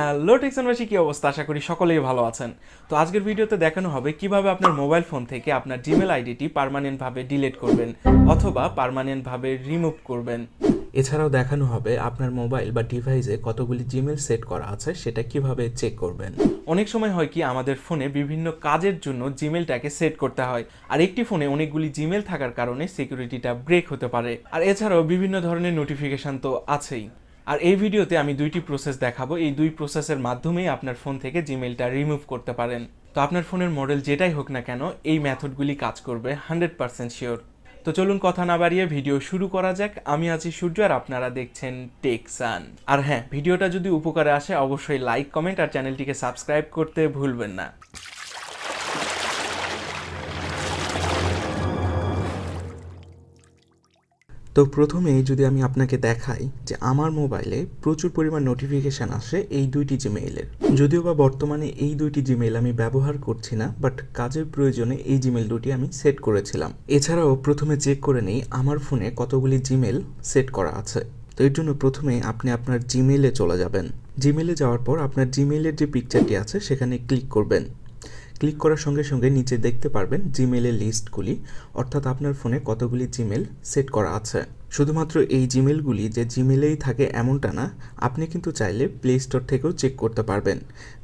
Hello, টেকসনবাসী, কী অবস্থা? আশা করি সকলেই ভালো আছেন। তো আজকের ভিডিওতে দেখানো হবে কীভাবে আপনার মোবাইল ফোন থেকে আপনার জিমেল আইডিটি পার্মানেন্টভাবে ডিলিট করবেন অথবা পার্মানেন্টভাবে রিমুভ করবেন। এছাড়াও দেখানো হবে আপনার মোবাইল বা ডিভাইসে কতগুলি জিমেল সেট করা আছে, সেটা কীভাবে চেক করবেন। অনেক সময় হয় কি, আমাদের ফোনে বিভিন্ন কাজের জন্য জিমেলটাকে সেট করতে হয়, আর একটি ফোনে অনেকগুলি জিমেল থাকার কারণে সিকিউরিটিটা ব্রেক হতে পারে। আর এছাড়াও বিভিন্ন ধরনের নোটিফিকেশন তো আছেই। আর এই ভিডিওতে আমি দুইটি প্রসেস দেখাবো। এই দুই প্রসেসের মাধ্যমেই আপনার ফোন থেকে জিমেলটা রিমুভ করতে পারেন। তো আপনার ফোনের মডেল যেটাই হোক না কেন, এই মেথডগুলি কাজ করবে হান্ড্রেড পার্সেন্ট শিওর তো চলুন কথা না বাড়িয়ে ভিডিও শুরু করা যাক। আমি আছি সূর্য আর আপনারা দেখছেন টেকসান আর হ্যাঁ ভিডিওটা যদি উপকারে আসে, অবশ্যই লাইক কমেন্ট আর চ্যানেলটিকে সাবস্ক্রাইব করতে ভুলবেন না। তো প্রথমেই যদি আমি আপনাকে দেখাই যে আমার মোবাইলে প্রচুর পরিমাণ নোটিফিকেশান আসে এই দুইটি জিমেইলের যদিও বা বর্তমানে এই দুইটি জিমেইল আমি ব্যবহার করছি না বাট কাজের প্রয়োজনে এই জিমেইল দুটি আমি সেট করেছিলাম। এছাড়াও প্রথমে চেক করে নেই, আমার ফোনে কতগুলি জিমেইল সেট করা আছে। তো এর জন্য প্রথমে আপনি আপনার জিমেইলে চলে যাবেন। জিমেইলে যাওয়ার পর আপনার জিমেইলের যে পিকচারটি আছে, সেখানে ক্লিক করবেন। ক্লিক করার সঙ্গে সঙ্গে নিচে দেখতে পারবেন জিমেলের লিস্টগুলি, অর্থাৎ আপনার ফোনে কতগুলি জিমেল সেট করা আছে। শুধুমাত্র এই জিমেলগুলি যে জিমেলেই থাকে এমনটা না, আপনি কিন্তু চাইলে প্লে স্টোর থেকেও চেক করতে পারবেন।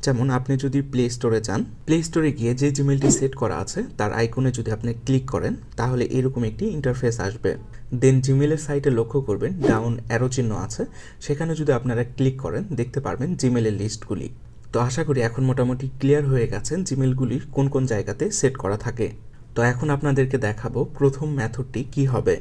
যেমন আপনি যদি প্লে স্টোরে যান প্লে স্টোরে গিয়ে যে জিমেলটি সেট করা আছে, তার আইকনে যদি আপনি ক্লিক করেন, তাহলে এরকম একটি ইন্টারফেস আসবে। দেন জিমেলের সাইটে লক্ষ্য করবেন ডাউন অ্যারো চিহ্ন আছে, সেখানে যদি আপনারা ক্লিক করেন, দেখতে পারবেন জিমেলের লিস্টগুলি। তো আশা করি এখন মোটামুটি ক্লিয়ার হয়ে গেছেন জিমেলগুলির কোন কোন জায়গাতে সেট করা থাকে। তো এখন আপনাদেরকে দেখাবো প্রথম মেথডটি কি হবে।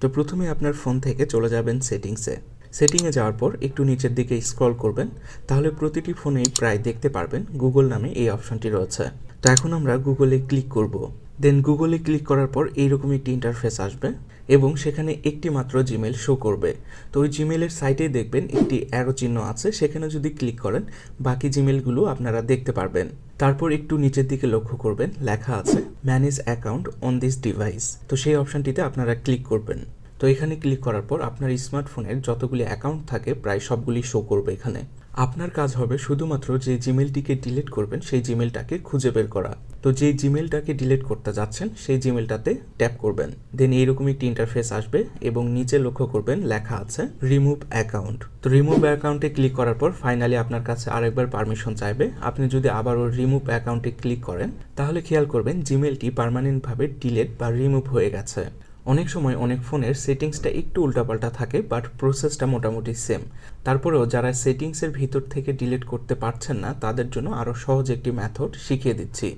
তো প্রথমে আপনার ফোন থেকে চলে যাবেন সেটিংসে। সেটিংয়ে যাওয়ার পর একটু নিচের দিকে স্ক্রল করবেন, তাহলে প্রতিটি ফোনেই প্রায় দেখতে পারবেন গুগল নামে এই অপশনটি রয়েছে। তো এখন আমরা গুগলে ক্লিক করব। দেন গুগলে ক্লিক করার পর এইরকম একটি ইন্টারফেস আসবে। এবং সেখানে একটি মাত্র জিমেল শো করবে। তো ওই জিমেলের সাইটেই দেখবেন, একটি অ্যারো চিহ্ন আছে, সেখানে যদি ক্লিক করেন, বাকি জিমেলগুলো আপনারা দেখতে পারবেন। তারপর একটু নিচের দিকে লক্ষ্য করবেন, লেখা আছে manage account on this device তো সেই অপশানটিতে আপনারা ক্লিক করবেন। তো এখানে ক্লিক করার পর আপনার স্মার্টফোনের যতগুলি অ্যাকাউন্ট থাকে, প্রায় সবগুলি শো করবে এখানে। আপনার কাজ হবে শুধুমাত্র যে জিমেলটিকে ডিলিট করবেন, সেই জিমেলটাকে খুঁজে বের করা। তো যে জিমেলটাকে ডিলিট করতে যাচ্ছেন, সেই জিমেলটাতে ট্যাপ করবেন। দেন এইরকম একটি ইন্টারফেস আসবে এবং নিচে লক্ষ্য করবেন, লেখা আছে রিমুভ অ্যাকাউন্ট তো রিমুভ অ্যাকাউন্টে ক্লিক করার পর ফাইনালি আপনার কাছে আরেকবার পারমিশন চাইবে। আপনি যদি আবারও রিমুভ অ্যাকাউন্টে ক্লিক করেন, তাহলে খেয়াল করবেন জিমেলটি পার্মানেন্টভাবে ডিলেট বা রিমুভ হয়ে গেছে। অনেক সময় অনেক ফোনের সেটিংসটা একটু উল্টাপাল্টা থাকে বাট প্রসেসটা মোটামুটি সেম তারপরেও যারা সেটিংসের ভিতর থেকে ডিলিট করতে পারছেন না, তাদের জন্য আরও সহজ একটি মেথড শিখিয়ে দিচ্ছি।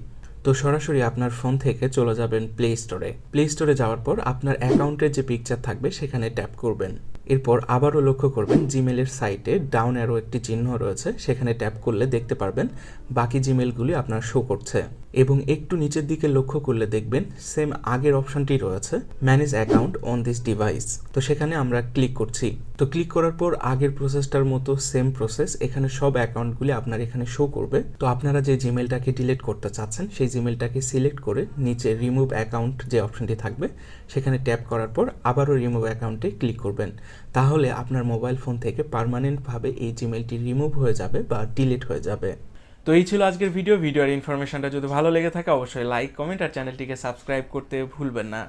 তো সরাসরি আপনার ফোন থেকে চলে যাবেন প্লে স্টোরে প্লে স্টোরে যাওয়ার পর আপনার অ্যাকাউন্টের যে পিকচার থাকবে, সেখানে ট্যাপ করবেন। এরপর আবারও লক্ষ্য করবেন জিমেলের সাইটে ডাউন অ্যারো একটি চিহ্ন রয়েছে, সেখানে ট্যাপ করলে দেখতে পারবেন বাকি জিমেলগুলি আপনার শো করছে। এবং একটু নিচের দিকে লক্ষ্য করলে দেখবেন সেম আগের অপশনটি রয়েছে manage account on this device তো সেখানে আমরা ক্লিক করছি। তো ক্লিক করার পর আগের প্রসেসটার মতো সেম প্রসেস এখানে সব অ্যাকাউন্টগুলি আপনার এখানে শো করবে। তো আপনারা যে জিমেলটাকে ডিলিট করতে চাচ্ছেন, সেই জিমেলটাকে সিলেক্ট করে নিচে রিমুভ অ্যাকাউন্ট যে অপশনটি থাকবে, সেখানে ট্যাপ করার পর আবারও রিমুভ অ্যাকাউন্টে ক্লিক করবেন। তাহলে আপনার মোবাইল ফোন থেকে পার্মানেন্টভাবে এই জিমেলটি রিমুভ হয়ে যাবে বা ডিলিট হয়ে যাবে। তো এই ছিল আজকের ভিডিও ভিডিওর ইনফরমেশনটা যদি ভালো লেগে থাকে, অবশ্যই লাইক কমেন্ট আর চ্যানেলটিকে সাবস্ক্রাইব করতে ভুলবেন না।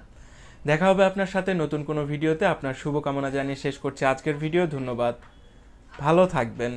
দেখা হবে আপনার সাথে নতুন কোনো ভিডিওতে আপনার শুভকামনা জানিয়ে শেষ করছি আজকের ভিডিও ধন্যবাদ। ভালো থাকবেন।